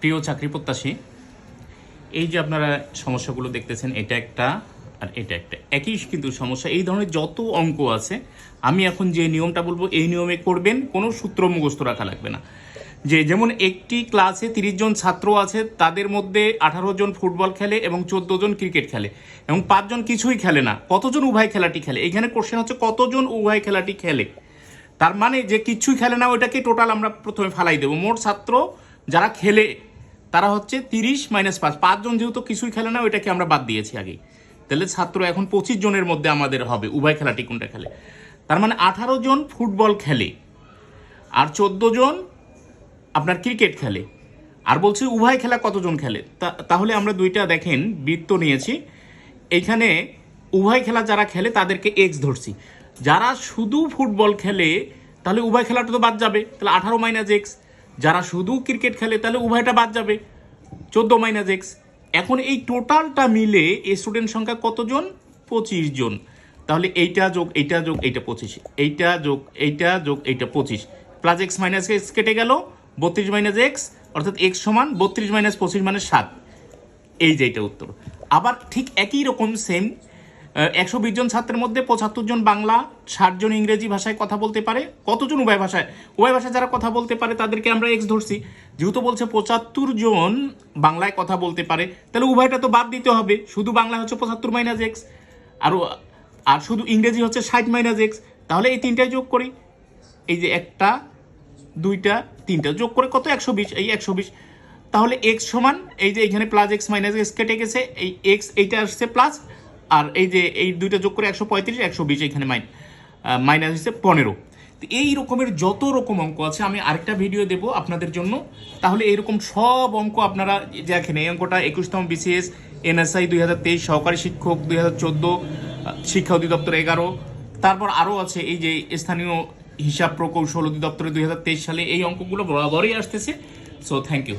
প্রিয় চাকরি প্রত্যাশী, এই যে আপনারা সমস্যাগুলো দেখতেছেন, এটা একটা আর এটা একটা। একই কিন্তু সমস্যা, এই ধরনের যত অঙ্ক আছে, আমি এখন যে নিয়মটা বলব, এই নিয়মে করবেন, কোনো সূত্র মুখস্থ রাখা লাগবে না। যে যেমন একটি ক্লাসে তিরিশ জন ছাত্র আছে, তাদের মধ্যে আঠারো জন ফুটবল খেলে এবং চোদ্দ জন ক্রিকেট খেলে এবং পাঁচজন কিছুই খেলে না। কতজন উভয় খেলাটি খেলে? এখানে কোশ্চেন হচ্ছে, কতজন উভয় খেলাটি খেলে? তার মানে যে কিছুই খেলে না, ওইটাকে টোটাল আমরা প্রথমে ফালাই দেবো। মোট ছাত্র যারা খেলে, তারা হচ্ছে তিরিশ মাইনাস পাঁচ। পাঁচজন যেহেতু কিছুই খেলে না, ওইটাকে আমরা বাদ দিয়েছি আগে তাহলে ছাত্র, এখন পঁচিশ জনের মধ্যে আমাদের হবে, উভয় খেলাটি কোনটা খেলে? তার মানে আঠারো জন ফুটবল খেলে, আর চোদ্দ জন আপনার ক্রিকেট খেলে। আর বলছি উভয় খেলা কতজন খেলে? তাহলে আমরা দুইটা দেখেন, বৃত্ত নিয়েছি। এইখানে উভয় খেলা যারা খেলে, তাদেরকে এক্স ধরছি। যারা শুধু ফুটবল খেলে, তাহলে উভয় খেলাটা তো বাদ যাবে। তাহলে আঠারো মাইনাস এক্স যারা শুধু ক্রিকেট খেলে, তাহলে উভয়টা বাদ যাবে। চোদ্দ মাইনাস এক্স এখন এই টোটালটা মিলে স্টুডেন্ট সংখ্যা কতজন? পঁচিশ জন। তাহলে এইটা যোগ এইটা যোগ, এইটা পঁচিশ। এইটা যোগ এইটা যোগ, এইটা পঁচিশ। প্লাস এক্স মাইনাস এক্স কেটে গেল, বত্রিশ মাইনাস এক্স অর্থাৎ এক্স সমান বত্রিশ মাইনাস পঁচিশ মানে সাত। এই যে এটা উত্তর। আবার ঠিক একই রকম সেম একশো বিশ জন ছাত্রের মধ্যে পঁচাত্তর জন বাংলা, ষাট জন ইংরেজি ভাষায় কথা বলতে পারে, কতজন উভয় ভাষায়? উভয় ভাষায় যারা কথা বলতে পারে, তাদেরকে আমরা এক্স ধরছি। যেহেতু বলছে পঁচাত্তর জন বাংলায় কথা বলতে পারে, তাহলে উভয়টা তো বাদ দিতে হবে। শুধু বাংলা হচ্ছে পঁচাত্তর মাইনাস এক্স আর আর শুধু ইংরেজি হচ্ছে ষাট মাইনাস এক্স তাহলে এই তিনটায় যোগ করি। এই যে একটা, দুইটা, তিনটা যোগ করে কত? একশো বিশ, এই একশো বিশ। তাহলে এক্স সমান, এই যে এখানে প্লাস এক্স মাইনাস এক্স কেটে গেছে এই এক্স এইটা আসছে প্লাস আর এই যে এই দুইটা যোগ করে একশো পঁয়ত্রিশ, একশো বিশ, এখানে মাইন মাইনাস হচ্ছে পনেরো। তো এই রকমের যত রকম অঙ্ক আছে, আমি আরেকটা ভিডিও দেব আপনাদের জন্য। তাহলে এরকম সব অঙ্ক আপনারা দেখেন, এই অঙ্কটা একুশতম বিসিএস, এনএসআই দুই হাজার তেইশ, সহকারী শিক্ষক দুই হাজার চোদ্দ শিক্ষা অধিদপ্তর এগারো। তারপর আরও আছে এই যে স্থানীয় হিসাব প্রকৌশল অধিদপ্তরে দুই হাজার তেইশ সালে এই অঙ্কগুলো বরাবরই আসতেছে। So thank you